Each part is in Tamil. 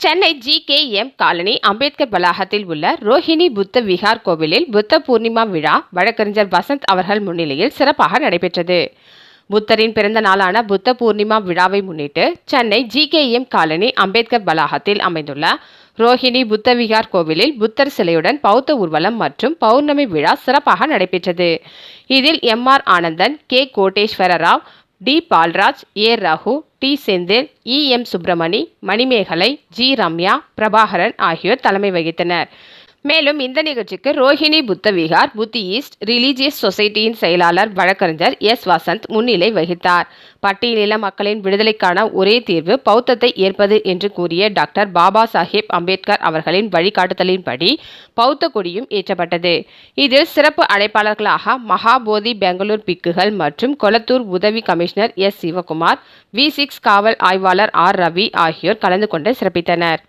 சென்னை ஜிகேஎம் காலனி அம்பேத்கர் வளாகத்தில் உள்ள ரோஹிணி புத்த விஹார் கோவிலில் புத்த பூர்ணிமா விழா வழக்கறிஞர் வசந்த் அவர்கள் முன்னிலையில் சிறப்பாக நடைபெற்றது. புத்தரின் பிறந்த நாளான புத்த பூர்ணிமா விழாவை முன்னிட்டு Chennai G K M colony Ambedkar வளாகத்தில் அமைந்துள்ள ரோஹிணி புத்த விகார் கோவிலில் புத்தர் சிலையுடன் பௌத்த ஊர்வலம் மற்றும் பௌர்ணமி விழா சிறப்பாக நடைபெற்றது. இதில் M R Anandan K Koteswara Rao T Palraj A Raghu T Senthil E M Subramani Manimekalai G Ramya Prabhakaran ஆகியோர் தலைமை வகித்தனர். மேலும் இந்த நிகழ்ச்சிக்கு ரோஹிணி புத்த விகார் புத்தி ஈஸ்ட் ரிலீஜியஸ் சொசைட்டியின் செயலாளர் வழக்கறிஞர் எஸ். வசந்த் முன்னிலை வகித்தார். பட்டியலில மக்களின் விடுதலைக்கான ஒரே தீர்வு பௌத்தத்தை ஏற்பது என்று கூறிய டாக்டர் பாபா சாஹேப் அம்பேத்கர் அவர்களின் வழிகாட்டுதலின்படி பௌத்த கொடியும் ஏற்றப்பட்டது. இதில் சிறப்பு அழைப்பாளர்களாக மகாபோதி பெங்களூர் பிக்குகள் மற்றும் கொளத்தூர் உதவி commissioner S. Sivakumar V six காவல் ஆய்வாளர் ஆர். ரவி ஆகியோர் கலந்து கொண்டு சிறப்பித்தனர்.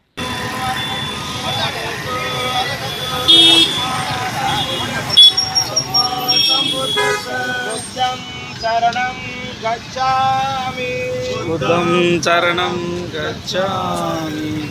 Buddham charanam gacami Buddham charanam gacchami